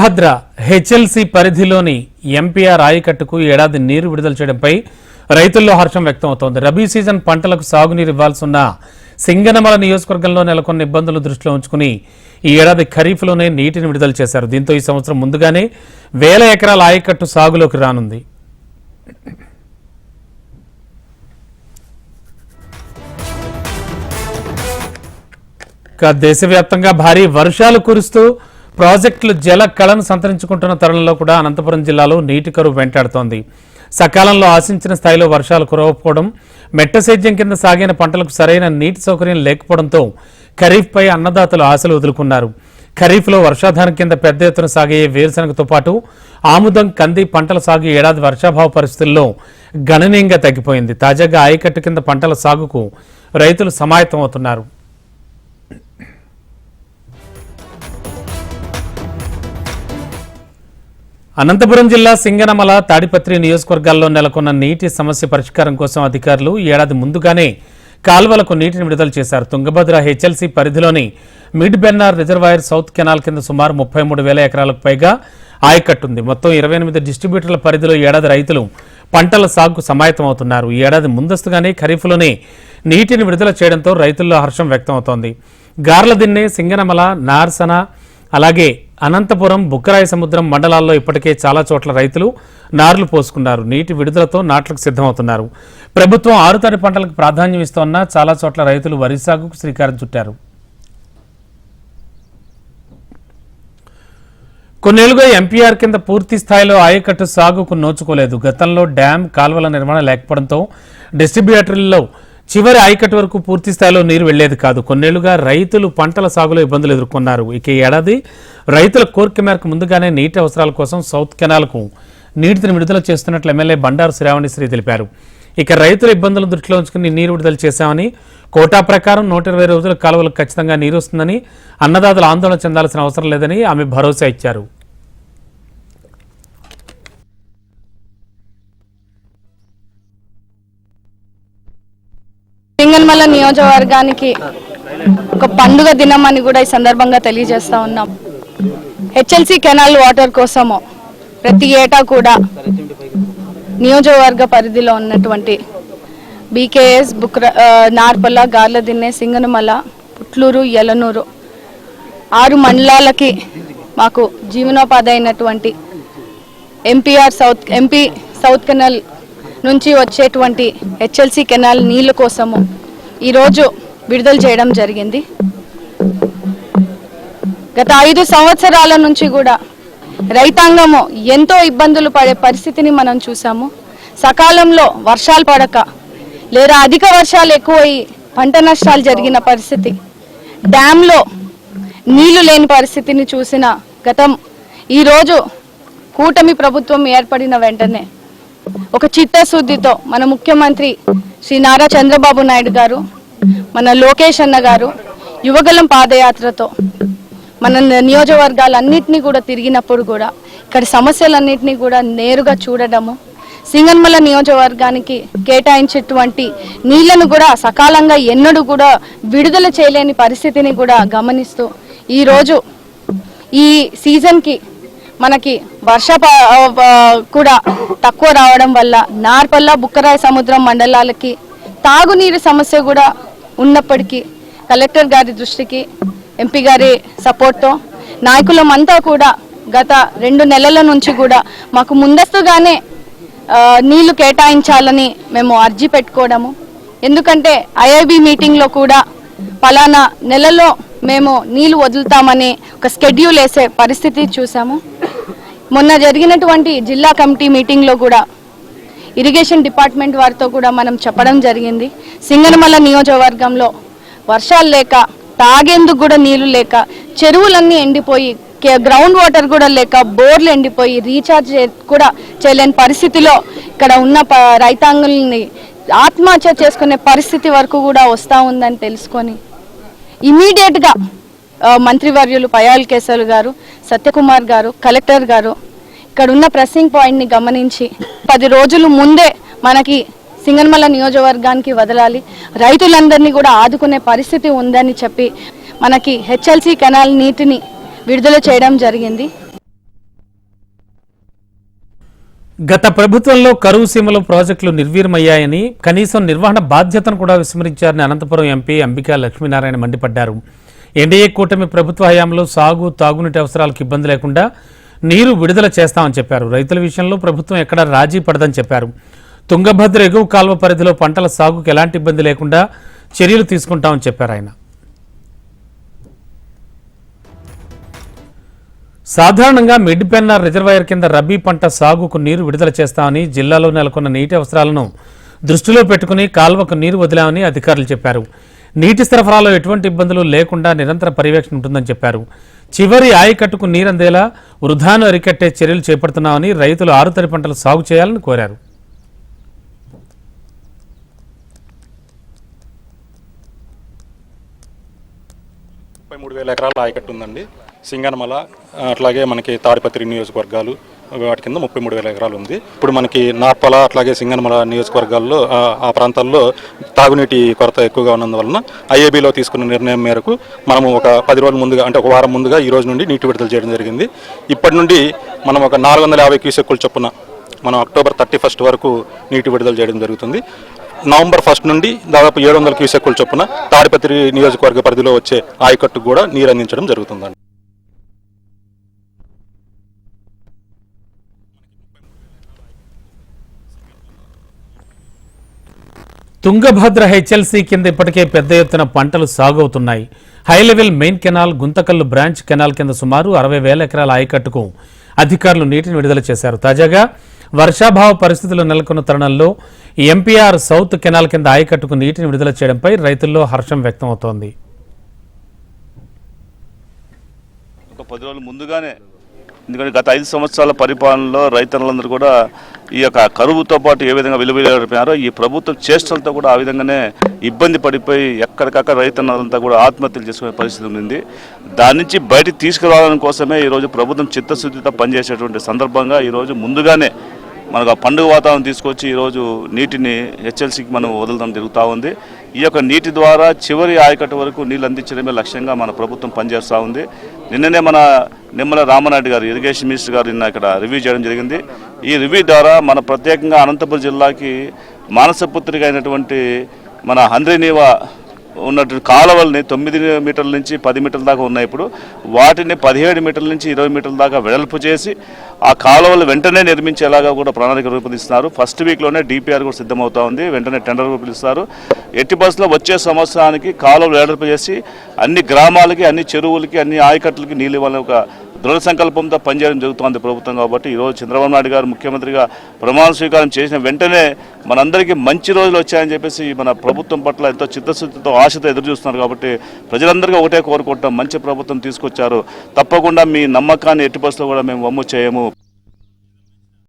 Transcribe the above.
భద్ర HLC పరిధిలోని MPR ఆయకట్టుకు ఏడాది నీరు విడుదల చేయడంపై రైతుల్లో హర్షం వ్యక్తమవుతోంది రబీ సీజన్ పంటలకు సాగునీరు ఇవ్వాల్సిన సింగనమల నియోజకవర్గంలో నెలకొన్న ఇబ్బందులు దృష్టిలో ఉంచుకుని ఈ ఏడాది ఖరీఫ్లోనే నీటిని విడుదల చేశారు. దీంతో ఈ సంవత్సరం ముందుగానే వేల ఎకరాల ఆయకట్టు సాగులోకి రానుంది. దేశవ్యాప్తంగా భారీ వర్షాలు కురుస్తూ ప్రాజెక్టులు జల కళను సంతరించుకుంటున్న తరుణంలో కూడా అనంతపురం జిల్లాలో నీటి కరువు వెంటాడుతోంది. సకాలంలో ఆశించిన స్థాయిలో వర్షాలు కురవకపోవడం మెట్ట సేద్యం కింద సాగిన పంటలకు సరైన నీటి సౌకర్యం లేకపోవడంతో ఖరీఫ్పై అన్నదాతలు ఆశలు వదులుకున్నారు. ఖరీఫ్లో వర్షాధారం కింద పెద్ద ఎత్తున సాగే వేరుశనగతో పాటు ఆముదం కంది పంటల సాగు ఏడాది వర్షాభావ పరిస్థితుల్లో గణనీయంగా తగ్గిపోయింది. తాజాగా ఆయకట్టు కింద పంటల సాగుకు రైతులు సమాయత్తమవుతున్నారు అనంతపురం జిల్లా సింగనమల తాడిపత్రి నియోజకవర్గాల్లో నెలకొన్న నీటి సమస్య పరిష్కారం కోసం అధికారులు ఏడాది ముందుగానే కాల్వలకు నీటిని విడుదల చేశారు. తుంగభద్ర హెచ్ఎల్సీ పరిధిలోని mid Pennar reservoir south canal కింద సుమారు ముప్పై మూడు వేల ఎకరాలకు పైగా ఆయకట్టుంది. మొత్తం ఇరవై ఎనిమిది డిస్ట్రిబ్యూటర్ల పరిధిలో ఏడాది రైతులు పంటల సాగుకు సమాయత్తమవుతున్నారు. ఈ ఏడాది ముందస్తుగానే ఖరీఫ్లోనే నీటిని విడుదల చేయడంతో రైతుల్లో హర్షం వ్యక్తమవుతోంది. గార్లదిన్నె సింగనమల నార్సన అలాగే అనంతపురం బుక్కరాయ సముద్రం మండలాల్లో ఇప్పటికే చాలా చోట్ల రైతులు నార్లు పోసుకున్నారు. నీటి విడుదలతో నాట్లకు సిద్ధమవుతున్నారు. ప్రభుత్వం ఆరుతడి పంటలకు ప్రాధాన్యం ఇస్తోన్నా చాలా చోట్ల రైతులు వరి సాగుకు శ్రీకారం చుట్టారు. కొన్నేళ్ళుగా ఎంపీఆర్ కింద పూర్తి స్థాయిలో ఆయకట్టు సాగుకు నోచుకోలేదు. గతంలో డ్యాం కాల్వల నిర్మాణం లేకపోవడంతో డిస్ట్రిబ్యూటర్లలో చివరి ఐకట్ వరకు పూర్తి స్థాయిలో నీరు వెళ్ళేది కాదు. కొన్నేళ్ళుగా రైతులు పంటల సాగులో ఇబ్బందులు ఎదుర్కొన్నారు. ఇక ఈ ఏడాది రైతుల కోరిక మేరకు ముందుగానే నీటి అవసరాల కోసం సౌత్ కెనాల్కు నీటిని విడుదల చేస్తున్నట్లు ఎమ్మెల్యే బండారు శ్రావణిశ్రీ తెలిపారు. ఇక రైతుల ఇబ్బందులను దృష్టిలో ఉంచుకుని నీరు విడుదల చేశామని కోటా ప్రకారం నూట ఇరవై రోజుల కాలువలకు ఖచ్చితంగా నీరు వస్తుందని అన్నదాతలు ఆందోళన చెందాల్సిన అవసరం లేదని ఆమె భరోసా ఇచ్చారు. సింగన్మల్ల నియోజకవర్గానికి ఒక పండుగ దినం అని కూడా ఈ సందర్భంగా తెలియజేస్తా ఉన్నాం. హెచ్ఎల్సి కెనాల్ వాటర్ కోసము ప్రతి ఏటా కూడా నియోజకవర్గ పరిధిలో ఉన్నటువంటి బీకేఎస్ బుక్ర ఆ, నార్పల్ల గార్లదిన్నె సింగనమల పుట్లూరు ఎలనూరు ఆరు మండలాలకి మాకు జీవనోపాధి అయినటువంటి MPR south MP south canal నుంచి వచ్చేటువంటి హెచ్ఎల్సి కెనాల్ నీళ్ళ కోసము ఈరోజు విడుదల చేయడం జరిగింది. గత ఐదు సంవత్సరాల నుంచి కూడా రైతాంగము ఎంతో ఇబ్బందులు పడే పరిస్థితిని మనం చూసాము. సకాలంలో వర్షాలు పడక లేదా అధిక వర్షాలు ఎక్కువయి పంట నష్టాలు జరిగిన పరిస్థితి డ్యాంలో నీళ్ళు లేని పరిస్థితిని చూసిన గతం ఈరోజు కూటమి ప్రభుత్వం ఏర్పడిన వెంటనే ఒక చిత్తశుద్ధితో మన ముఖ్యమంత్రి శ్రీ నారా చంద్రబాబు నాయుడు గారు మన లోకేష్ అన్న గారు యువగలం పాదయాత్రతో మన నియోజకవర్గాలన్నింటినీ కూడా తిరిగినప్పుడు కూడా ఇక్కడ సమస్యలన్నింటినీ కూడా నేరుగా చూడడము సింగన్మల నియోజకవర్గానికి కేటాయించేటువంటి నీళ్ళను కూడా సకాలంగా ఎన్నడూ కూడా విడుదల చేయలేని పరిస్థితిని కూడా గమనిస్తూ ఈరోజు ఈ సీజన్కి మనకి వర్ష కూడా తక్కువ రావడం వల్ల నార్పల్ల బుక్కరాయ సముద్రం మండలాలకి తాగునీరు సమస్య కూడా ఉన్నప్పటికీ కలెక్టర్ గారి దృష్టికి ఎంపీ గారి సపోర్ట్తో నాయకులమంతా కూడా గత రెండు నెలల నుంచి కూడా మాకు ముందస్తుగానే నీళ్ళు కేటాయించాలని మేము అర్జీ పెట్టుకోవడము. ఎందుకంటే ఐఐబి మీటింగ్లో కూడా పలానా నెలలో మేము నీళ్ళు వదులుతామని ఒక స్కెడ్యూల్ వేసే పరిస్థితి చూసాము. మొన్న జరిగినటువంటి జిల్లా కమిటీ మీటింగ్లో కూడా ఇరిగేషన్ డిపార్ట్మెంట్ వారితో కూడా మనం చెప్పడం జరిగింది. సింగనమల నియోజకవర్గంలో వర్షాలు లేక తాగేందుకు కూడా నీళ్ళు లేక చెరువులన్నీ ఎండిపోయి గ్రౌండ్ వాటర్ కూడా లేక బోర్లు ఎండిపోయి రీఛార్జ్ కూడా చేయలేని పరిస్థితిలో ఇక్కడ ఉన్న రైతాంగుల్ని ఆత్మహత్య చేసుకునే పరిస్థితి వరకు కూడా వస్తూ ఉందని తెలుసుకొని ఇమీడియట్గా మంత్రివర్యులు పయాల్ కేశవులు గారు సత్యకుమార్ గారు కలెక్టర్ గారు ఇక్కడ ఉన్న ప్రెస్సింగ్ పాయింట్ని గమనించి పది రోజులు ముందే మనకి సింగన్మల నియోజకవర్గానికి వదలాలి. రైతులందరినీ కూడా ఆదుకునే పరిస్థితి ఉందని చెప్పి మనకి హెచ్ఎల్సి కెనాల్ నీటిని విడుదల చేయడం జరిగింది. గత ప్రభుత్వంలో కరువు సీమలో ప్రాజెక్టులు నిర్వీర్మయ్యాయని కనీసం నిర్వహణ బాధ్యతను కూడా విస్మరించారని అనంతపురం ఎంపీ అంబికా లక్ష్మీనారాయణ మండిపడ్డారు. ఎన్డీఏ కూటమి ప్రభుత్వ హయాంలో సాగు తాగునీటి అవసరాలకు ఇబ్బంది లేకుండా నీరు విడుదల చేస్తామని చెప్పారు. రైతుల విషయంలో ప్రభుత్వం ఎక్కడ రాజీ పడదని చెప్పారు. తుంగభద్ర ఎగువ కాల్వ పరిధిలో పంటల సాగుకు ఎలాంటి ఇబ్బంది లేకుండా చర్యలు తీసుకుంటామని చెప్పారు ఆయన. సాధారణంగా మిడ్పెన్న రిజర్వాయర్ కింద రబీ పంట సాగుకు నీరు విడుదల చేస్తామని జిల్లాలో నెలకొన్న నీటి అవసరాలను దృష్టిలో పెట్టుకుని కాల్వకు నీరు వదిలామని అధికారులు చెప్పారు. నీటి సరఫరాలో ఎటువంటి ఇబ్బందులు లేకుండా నిరంతర పర్యవేక్షణ ఉంటుందని చెప్పారు. చివరి ఆయకట్టుకు నీరందేలా వృధాను అరికట్టే చర్యలు చేపడుతున్నామని రైతులు ఆరుతడి పంటలు సాగు చేయాలని కోరారు. ముప్పై మూడు వేల ఎకరాల ఆయకట్టు ఉందండి. సింగనమల అట్లాగే మనకి తాడిపత్రి నియోజకవర్గాలు వాటి కింద ముప్పై మూడు వేల ఎకరాలు ఉంది. ఇప్పుడు మనకి నార్పల అట్లాగే సింగనమల నియోజకవర్గాల్లో ఆ, ప్రాంతాల్లో తాగునీటి కొరత ఎక్కువగా ఉన్నందువలన ఐఏబీలో తీసుకున్న నిర్ణయం మేరకు మనము ఒక పది రోజుల ముందుగా అంటే ఒక వారం ముందుగా ఈ రోజు నుండి నీటి విడుదల చేయడం జరిగింది. ఇప్పటి నుండి మనం ఒక నాలుగు వందల యాభై క్యూసెక్కులు చొప్పున మనం అక్టోబర్ థర్టీ ఫస్ట్ వరకు నీటి విడుదల చేయడం జరుగుతుంది. నవంబర్ ఫస్ట్ నుండి దాదాపు ఏడు వందల క్యూసెక్కుల చొప్పున తాడిపత్రి నియోజకవర్గ పరిధిలో వచ్చే ఆయకట్టుకు కూడా నీరు అందించడం జరుగుతుందండి. తుంగభద్ర హెచ్ఎల్సీ కింద ఇప్పటికే పెద్ద ఎత్తున పంటలు సాగు అవుతున్నాయి main canal Guntakal branch canal కింద సుమారు అరవై వేల ఎకరాల ఆయకట్టుకు అధికారులు నీటిని విడుదల చేశారు. తాజాగా వర్షాభావ పరిస్థితులు నెలకొన్న తరుణంలో ఎంపీఆర్ సౌత్ కెనాల్ కింద ఆయకట్టుకు నీటిని విడుదల చేయడంపై రైతుల్లో హర్షం వ్యక్తమవుతోంది. ఒక పది రోజులు ముందుగానే ఎందుకంటే గత ఐదు సంవత్సరాల పరిపాలనలో రైతులందరూ కూడా ఈ యొక్క కరువుతో పాటు ఏ విధంగా విలువైపోయారో ఈ ప్రభుత్వం చేష్టలతో కూడా ఆ విధంగానే ఇబ్బంది పడిపోయి ఎక్కడికక్కడ రైతన్నులంతా కూడా ఆత్మహత్యలు చేసుకునే పరిస్థితి ఉంది దాని నుంచి బయటికి తీసుకురావడం కోసమే ఈరోజు ప్రభుత్వం చిత్తశుద్ధితో పనిచేసేటువంటి సందర్భంగా ఈరోజు ముందుగానే మనకు ఆ పండుగ వాతావరణం తీసుకొచ్చి ఈరోజు నీటిని హెచ్ఎల్సీకి మనం వదలడం జరుగుతూ ఉంది. ఈ యొక్క నీటి ద్వారా చివరి ఆయకట్టు వరకు నీళ్ళు అందించడమే లక్ష్యంగా మన ప్రభుత్వం పనిచేస్తూ ఉంది. నిన్ననే మన నిమ్మల రామనాయుడు గారు ఇరిగేషన్ మినిస్టర్ గారు నిన్న ఇక్కడ రివ్యూ చేయడం జరిగింది. ఈ రివ్యూ ద్వారా మన ప్రత్యేకంగా అనంతపురం జిల్లాకి మానసపుత్రిక అయినటువంటి మన హంద్రీనీవా ఉన్నటువంటి కాలువల్ని తొమ్మిది మీటర్ల నుంచి పది మీటర్ల దాకా ఉన్నాయి ఇప్పుడు. వాటిని పదిహేడు మీటర్ల నుంచి ఇరవై మీటర్ల దాకా వెడల్పు చేసి ఆ కాలువలు వెంటనే నిర్మించేలాగా కూడా ప్రణాళిక రూపొందిస్తున్నారు. ఫస్ట్ వీక్లోనే డిపిఆర్ కూడా సిద్ధమవుతా ఉంది. వెంటనే టెండర్ కూడా పిలుస్తారు ఎట్టి బస్సులో వచ్చే సంవత్సరానికి కాలువలు వెడల్పు చేసి అన్ని గ్రామాలకి అన్ని చెరువులకి అన్ని ఆయకట్లకి నీళ్ళు ఇవ్వాలని ఒక దృఢ సంకల్పంతో పనిచేయడం జరుగుతోంది ప్రభుత్వం కాబట్టి ఈరోజు చంద్రబాబు నాయుడు గారు ముఖ్యమంత్రిగా ప్రమాణ స్వీకారం చేసిన వెంటనే మనందరికీ మంచి రోజులు వచ్చాయని చెప్పేసి మన ప్రభుత్వం పట్ల ఎంతో చిత్తశుద్ధితో ఆశతో ఎదురు చూస్తున్నారు కాబట్టి ప్రజలందరికీ ఒకటే కోరుకుంటాం మంచి ప్రభుత్వం తీసుకొచ్చారు. తప్పకుండా మీ నమ్మకాన్ని ఎట్టి బస్సులో కూడా మేము వమ్ము చేయము.